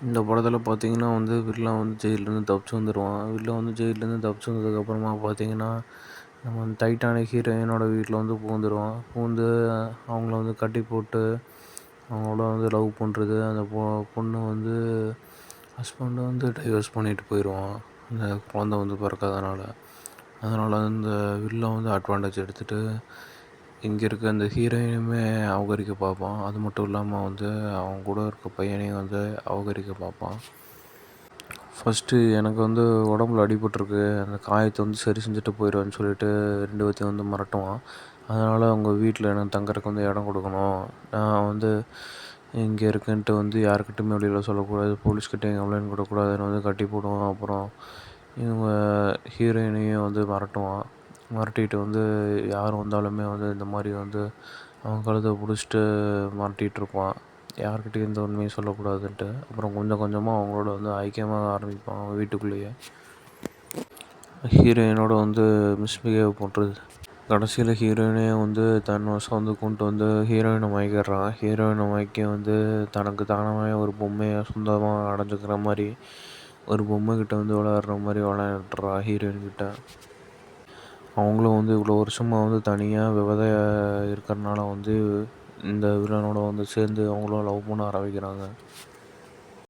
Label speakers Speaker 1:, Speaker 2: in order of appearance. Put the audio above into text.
Speaker 1: இந்த படத்தில் பார்த்தீங்கன்னா வந்து வில்லன் வந்து ஜெயில்லேருந்து தப்பிச்சு வந்துடுவான் வில்லன் வந்து ஜெயிலேருந்து தப்பிச்சு வந்ததுக்கப்புறமா பார்த்தீங்கன்னா நம்ம வந்து டைட்டானிக் ஹீரோயினோட வீட்டில் வந்து பூந்துடுவான் பூந்து அவங்கள வந்து கட்டி போட்டு அவங்களோட வந்து லவ் பண்ணுறது அந்த பொ பொண்ணு வந்து ஹஸ்பண்டை வந்து டைவர்ஸ் பண்ணிட்டு போயிடுவான் அந்த குழந்த வந்து பிறக்காதனால. அதனால் அந்த வில்லா வந்து அட்வான்டேஜ் எடுத்துகிட்டு இங்கே இருக்க அந்த ஹீரோயினுமே அபகரிக்க பார்ப்பான். அது மட்டும் இல்லாமல் வந்து அவங்க கூட இருக்க பையனையும் வந்து அபகரிக்க பார்ப்பான். ஃபஸ்ட்டு எனக்கு வந்து உடம்புல அடிபட்டிருக்கு. அந்த காயத்தை வந்து சரி செஞ்சுட்டு போயிடுவேன்னு சொல்லிட்டு ரெண்டு பேர்த்தையும் வந்து மிரட்டுவான். அதனால் அவங்க வீட்டில் எனக்கு தங்கறதுக்கு வந்து இடம் கொடுக்கணும். நான் வந்து இங்கே இருக்கேன்ட்டு வந்து யாருக்கிட்டையுமே வெளியில் சொல்லக்கூடாது. போலீஸ்கிட்டையும் கம்ப்ளைண்ட் கொடுக்கக்கூடாதுன்னு வந்து கட்டி போடுவான். அப்புறம் இவங்க ஹீரோயினையும் வந்து மிரட்டுவான். மிரட்டிட்டு வந்து யார் வந்தாலுமே வந்து இந்த மாதிரி வந்து அவன் கழுத்தை பிடிச்சிட்டு மிரட்டிட்டு இருப்பான். எந்த உண்மையும் சொல்லக்கூடாதுன்ட்டு. அப்புறம் கொஞ்சம் கொஞ்சமாக அவங்களோட வந்து ஐக்கியமாக ஆரம்பிப்பான் அவன் வீட்டுக்குள்ளேயே. ஹீரோயினோட வந்து மிஸ்பிஹேவ் பண்ணுறது கடைசியில் ஹீரோயினே வந்து தன் வசம் வந்து கொண்டு வந்து ஹீரோயினை மயக்கிடுறான். ஹீரோயினை மயக்கி வந்து தனக்கு தானமாக ஒரு பொம்மையை சொந்தமாக அடைஞ்சிக்கிற மாதிரி ஒரு பொம்மைக்கிட்ட வந்து விளையாடுற மாதிரி விளையாடுறான் ஹீரோயின்கிட்ட அவங்களும் வந்து இவ்வளோ வருஷமாக வந்து தனியாக விவதைய இருக்கிறனால வந்து இந்த வில்லனோட வந்து சேர்ந்து அவங்களும் லவ் பண்ண ஆரம்பிக்கிறாங்க.